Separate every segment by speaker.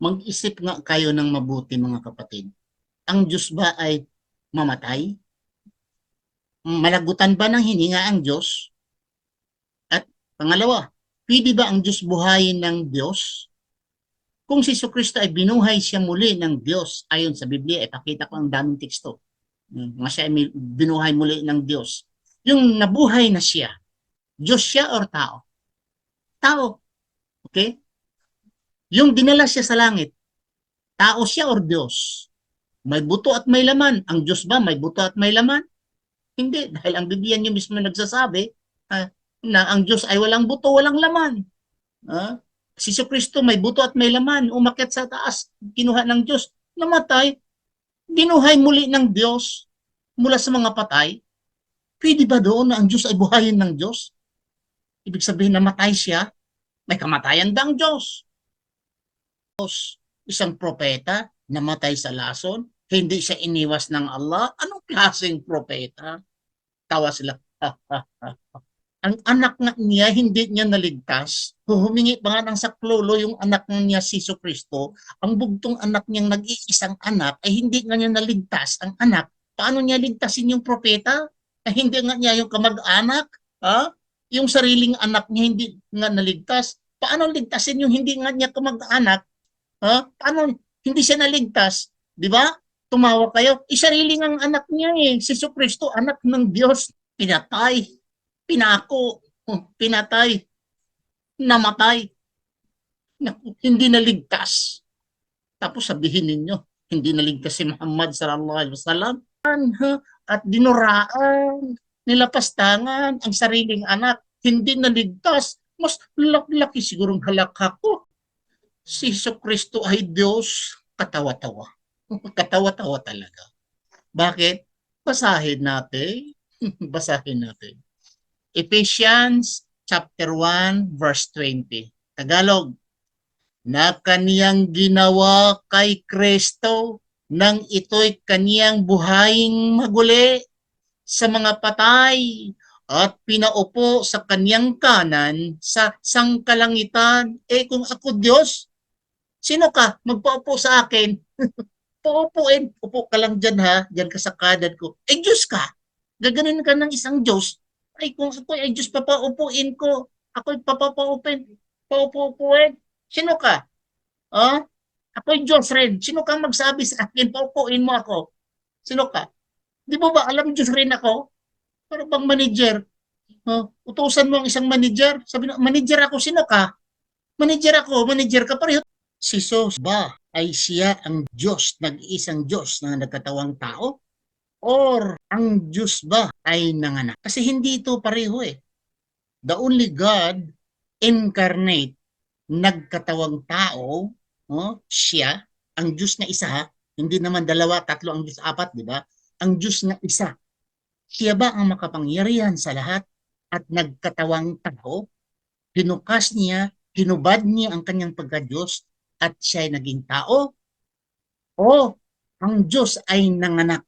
Speaker 1: Mag-isip nga kayo ng mabuti mga kapatid. Ang Diyos ba ay mamatay? Malagutan ba ng hininga ang Diyos? At pangalawa, pwede ba ang Diyos buhayin ng Diyos? Kung si Kristo ay binuhay siya muli ng Diyos, ayon sa Biblia, ipakita ko ang daming teksto. Hmm, Nga siya ay binuhay muli ng Diyos. Yung nabuhay na siya, Diyos siya or tao? Tao. Okay? Yung dinala siya sa langit, tao siya or Diyos? May buto at may laman. Ang Diyos ba may buto at may laman? Hindi, dahil ang Biblia niyo mismo nagsasabi ah, na ang Diyos ay walang buto, walang laman. Ah, si Kristo may buto at may laman, umakyat sa taas, kinuha ng Diyos, namatay, dinuhay muli ng Diyos mula sa mga patay. Pwede ba doon na ang Diyos ay buhayin ng Diyos? Ibig sabihin namatay siya, may kamatayan ba ang Diyos? Isang propeta, namatay sa lason, hindi siya iniwas ng Allah. Anong klaseng propeta? Tawa sila. ang anak nga niya, hindi niya naligtas. Humingi pa nga ng saklolo yung anak niya, si Kristo. Ang bugtong anak niyang nag-iisang anak, ay hindi nga niya naligtas ang anak. Paano niya ligtasin yung propeta? Ay hindi nga niya yung kamag-anak? Ha? Yung sariling anak niya hindi nga naligtas. Paano ligtasin yung hindi nga niya kamag-anak? Ha? Paano hindi siya naligtas? Di ba? Tumawa kayo. Eh, sarili ng anak niya eh. Si Kristo, anak ng Diyos. Pinatay. Pinako. Pinatay. Namatay. Naku, hindi naligtas. Tapos sabihin ninyo, hindi naligtas si Muhammad sallallahu alaihi wasallam. At dinuraan, nilapastangan ang sariling anak. Hindi naligtas. Mas laki sigurong halakha ko. Si Kristo ay Diyos. Katawa-tawa. Katawa-tawa talaga. Bakit? Basahin natin. Basahin natin. Ephesians chapter 1 verse 20. Tagalog. Na kaniyang ginawa kay Kristo nang ito'y kaniyang buhaying maguli sa mga patay at pinaupo sa kaniyang kanan sa sangkalangitan. Eh kung ako Diyos, sino ka? Magpaupo sa akin. Paupuin. Upo ka lang dyan ha. Dyan ka sa kanan ko. Eh Diyos ka. Gaganin ka ng isang Diyos. Ay kung ako ay Diyos, papaupuin ko. Ako'y papapaupuin. Paupupuin. Sino ka? Ah? Ako'y Diyos rin. Sino kang magsabi sa akin, paupuin mo ako? Sino ka? Di mo ba alam Diyos rin ako? Para bang manager? Oh, utusan mo ang isang manager. Sabi na, manager ako, sino ka? Manager ako, manager ka pareho. Si Sos ba ay siya ang Diyos, nag-iisang Diyos na nagkatawang tao? Or ang Diyos ba ay nanganak? Kasi hindi ito pareho eh. The only God incarnate, nagkatawang tao, oh, siya, ang Diyos na isa, hindi naman dalawa, tatlo ang Diyos, apat, di ba? Ang Diyos na isa. Siya ba ang makapangyarihan sa lahat at nagkatawang tao? Pinukas niya, hinubad niya ang kanyang pagka-Diyos at siya ay naging tao? O ang Diyos ay nanganak?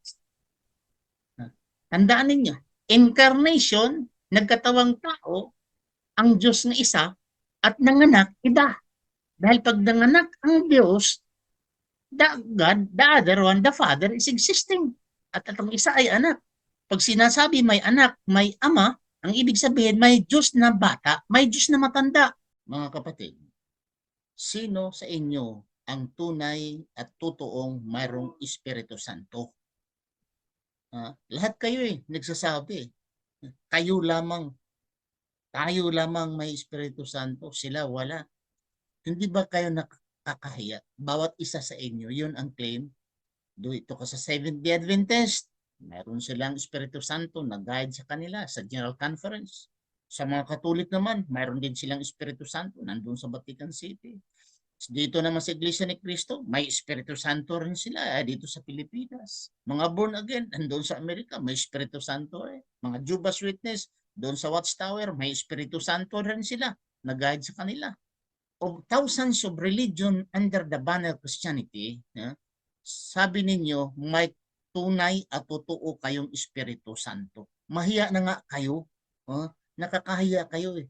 Speaker 1: Tandaan ninyo, incarnation, nagkatawang tao, ang Diyos na isa, at nanganak, iba. Dahil pag nanganak ang Diyos, the God, the other one, the Father is existing. At itong isa ay anak. Pag sinasabi may anak, may ama, ang ibig sabihin may Diyos na bata, may Diyos na matanda. Mga kapatid, sino sa inyo ang tunay at totoong mayroong Espiritu Santo? Ah, lahat kayo eh, nagsasabi. Kayo lamang, tayo lamang may Espiritu Santo, sila wala. Hindi ba kayo nakakahiya? Bawat isa sa inyo, yun ang claim. Dito ka sa Seventh-day Adventist, meron silang Espiritu Santo na guide sa kanila sa General Conference. Sa mga Katolik naman, mayroon din silang Espiritu Santo nandun sa Vatican City. Dito naman sa Iglesia ni Cristo, may Espiritu Santo rin sila eh, dito sa Pilipinas. Mga born again, nandun sa Amerika, may Espiritu Santo eh. Mga Jehovah's Witness, doon sa Watchtower, may Espiritu Santo rin sila na guide sa kanila. Of thousands of religion under the banner Christianity, eh, sabi ninyo, may tunay at totoo kayong Espiritu Santo. Mahiya na nga kayo. Oh, nakakahiya kayo eh.